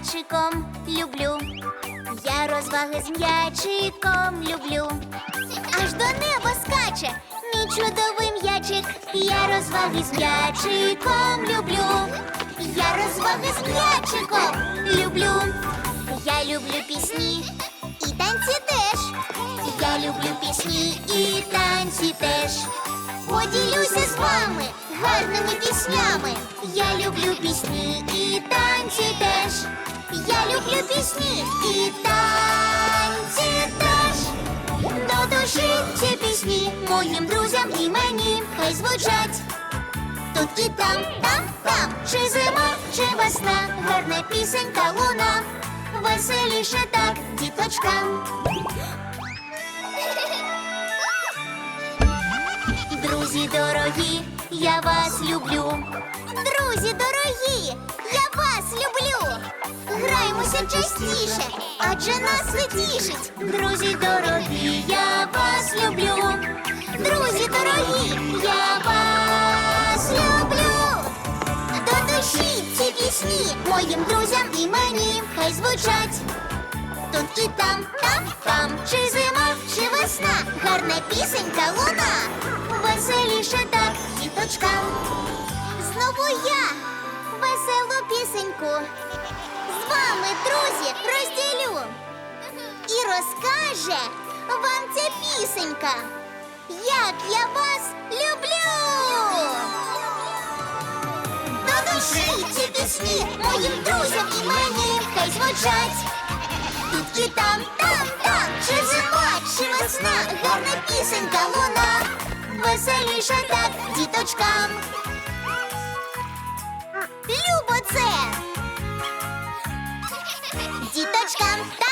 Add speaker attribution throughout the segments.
Speaker 1: м'ячиком люблю. Я розваги з м'ячиком люблю. Аж до неба скаче мій чудовий м'ячик. Я розваги з м'ячиком люблю. Я розваги з м'ячиком люблю. Я люблю пісні і танці теж. Я люблю пісні танці теж. Поділюся з вами гарними піснями. Я люблю пісні і танці теж. Я люблю пісні і танці теж. До душі ці пісні моїм друзям і мені хай звучать. Тут і там, там, там, чи зима, чи весна, гарна пісенька луна, веселіше так, діточкам. Я вас люблю. Друзі дорогі, я вас люблю. Граємося частіше, адже нас це тішить. Друзі дорогі, я вас люблю. Друзі дорогі, я вас люблю. До душі ці пісні моїм друзям і мені хай звучать. Тут і там, там, там, чи зима, чи весна, гарна пісенька луна, веселіше так, діточкам. Знову я веселу пісеньку. З вами, друзі, розділю. І розкаже вам ця пісенька, як я вас люблю. До душі ці пісні моїм друзям і мені хай звучать. Тут і там, там, там, чи зима, чи весна, гарна пісенька луна, веселіше так, діточкам. Любо це! Діточкам там,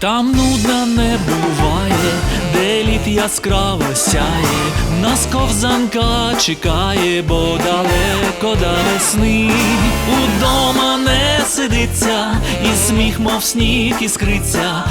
Speaker 1: Там
Speaker 2: нудно не буває, де літ яскраво сяє, нас ковзанка чекає, бо далеко до весни. Удома не сидиться, і сміх, мов сніг іскриться,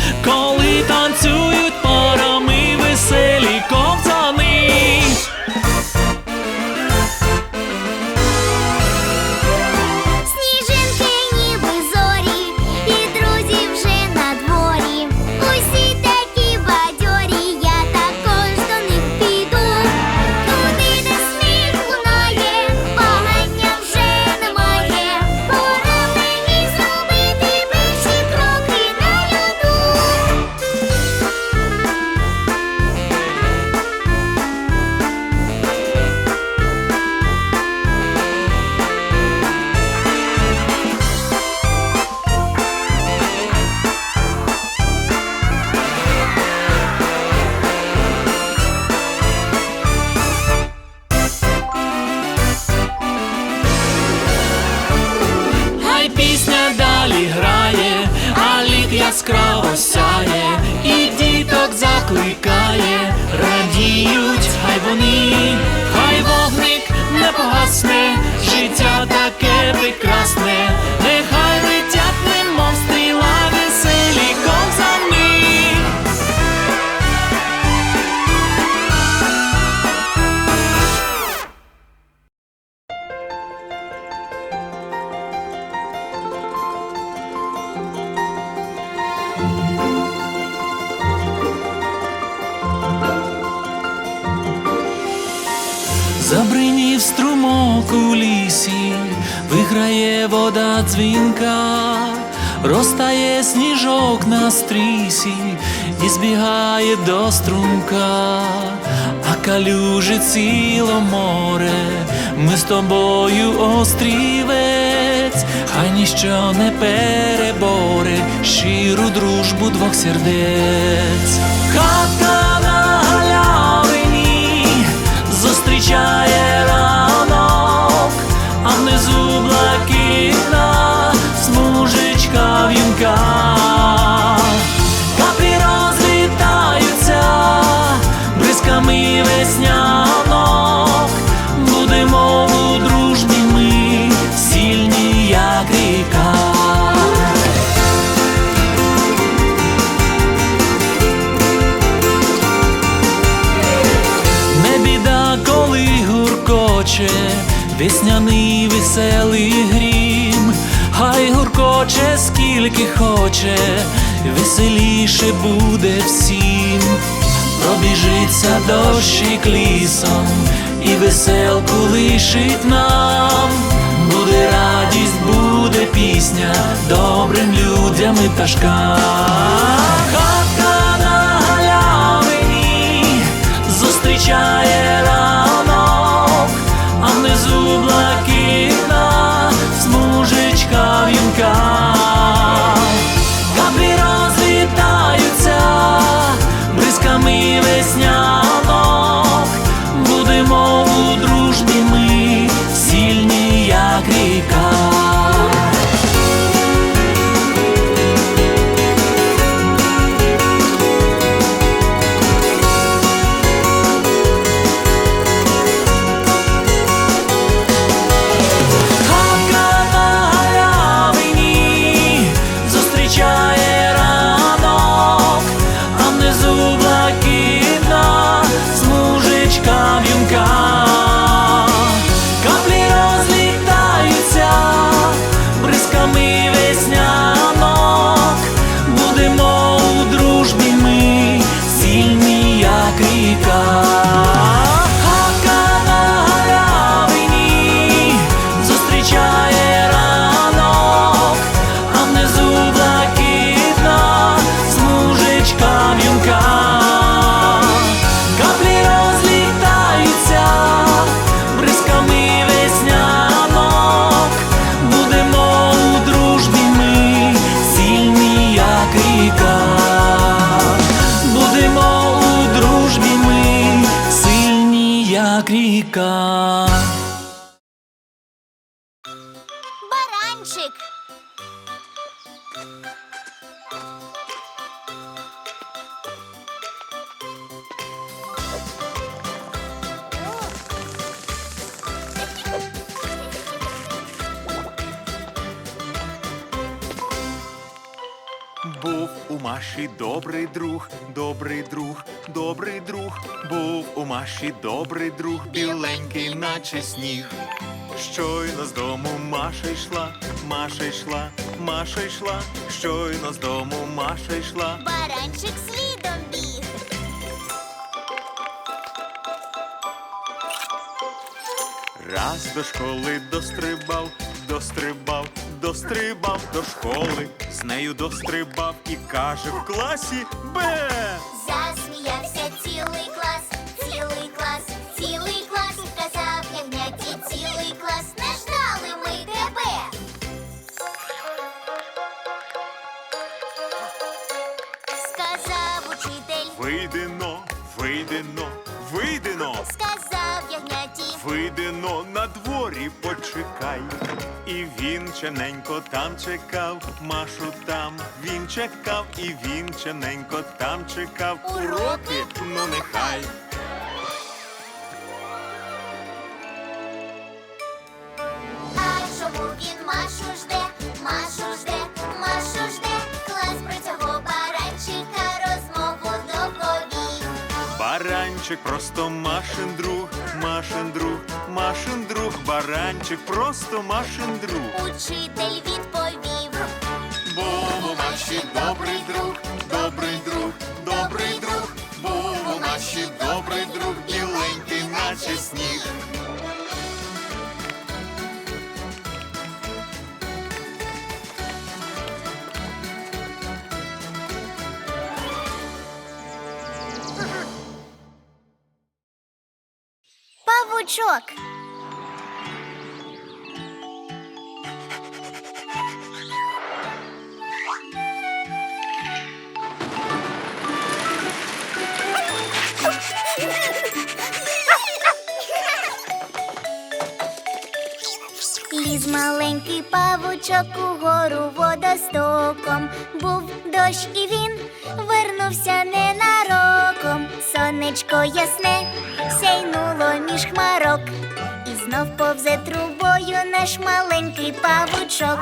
Speaker 2: розтає сніжок на стрісі і збігає до струмка, а калюжи ціло море, ми з тобою острівець, хай ніщо не переборе щиру дружбу двох сердець. Хатка на галявині зустрічає ранок, а внизу блакитна God. Веселіше буде всім, пробіжиться дощик лісом, і веселку лишить нам, буде радість, буде пісня добрим людям і пташкам. Хатка на галявині зустрічає як ріка. бризками Як
Speaker 3: Був у Маші добрий друг, біленький, наче сніг. Щойно з дому Маша йшла, Маша йшла, Маша йшла, щойно з дому Маша йшла.
Speaker 1: Баранчик слідом біг.
Speaker 3: Раз до школи дострибав, дострибав, дострибав до школи. З нею дострибав і каже в класі Бе. Він чененько там чекав, Машу там він чекав, і він чененько там чекав. Уроки, ну нехай. Баранчик просто Машин друг, Машин друг, Машин друг, баранчик просто Машин друг.
Speaker 1: Учитель відповів.
Speaker 3: Бо у Маші добрий друг,
Speaker 1: Павучок. Ліз маленький павучок угору водостоком. Був дощ і він вернувся ненароком. Сонечко ясне сяйнуло між хмарок. І знов повзе трубою наш маленький павучок.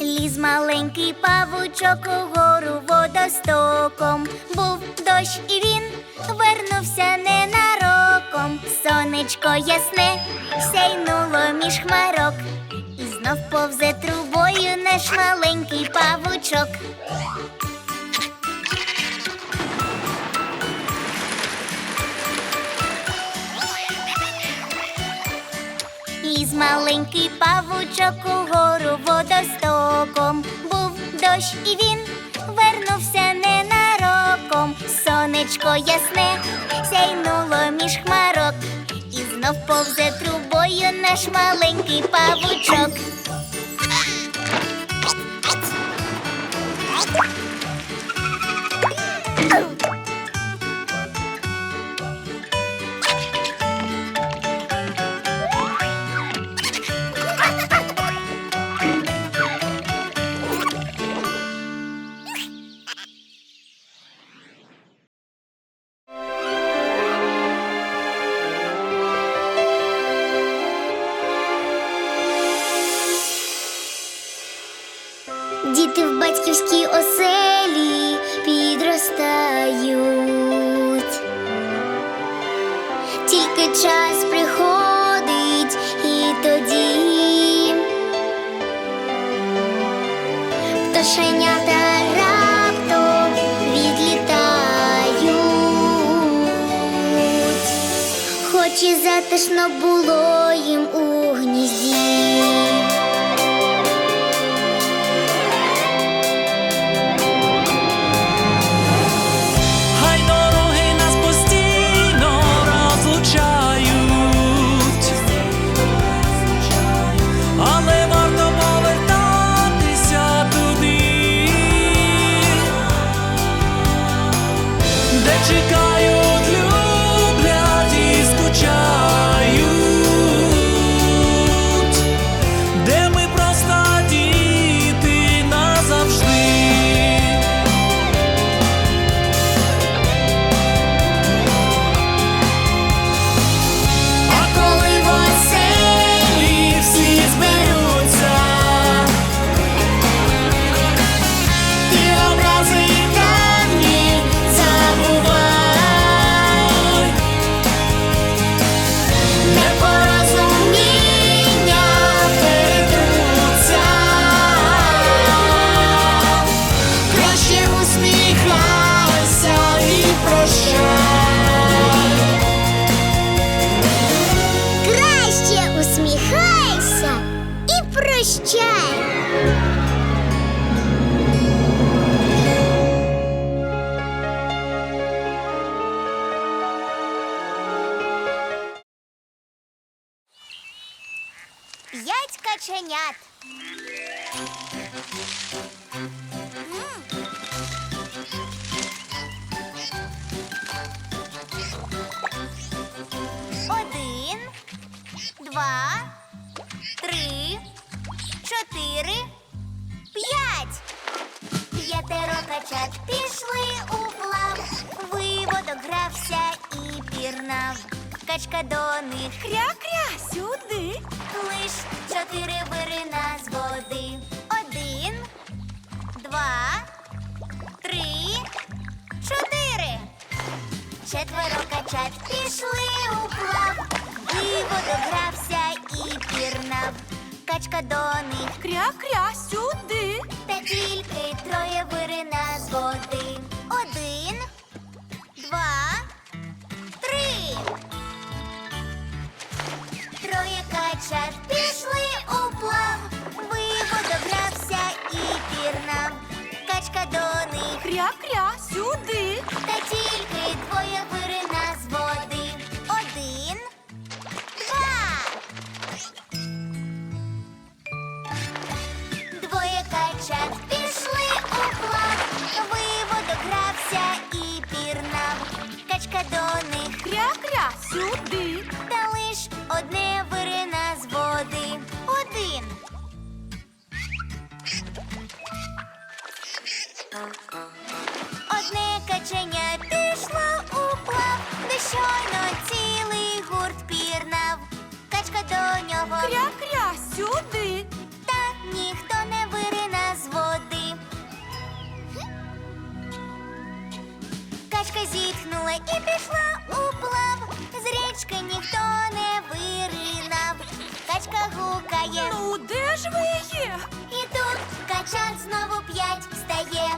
Speaker 1: Ліз маленький павучок угору водостоком. Був дощ і він вернувся ненароком. Сонечко ясне сяйнуло між хмарок. І знов повзе трубою наш маленький павучок. Ліз маленький павучок угору водостоком. Був дощ і він вернувся ненароком. Сонечко ясне сяйнуло між хмарок. І знов повзе трубою наш маленький павучок. Затишно було П'ять каченят. Один, два, три, чотири, п'ять. П'ятеро качат пішли у плав. Виводок грався і пірнав. Качка до них кря-кря Четверо пішли у плав. Виводок грався і пірнав. Качка до них
Speaker 4: Кря-кря сюди.
Speaker 1: та тільки троє вирина з води. Один, два, три. Троє качат пішли у плав. Виводок грався і пірнав. Качка до них
Speaker 4: Кря-кря Одне
Speaker 1: каченя пішло у плав, де щойно цілий гурт пірнав. Качка до нього Кря-кря, сюди. Та ніхто не вирина з води. Качка зітхнула і пішла у плав. З річки ніхто не виринав. Качка гукає.
Speaker 4: Ну, де ж ви є?
Speaker 1: Час знову п'ять стає.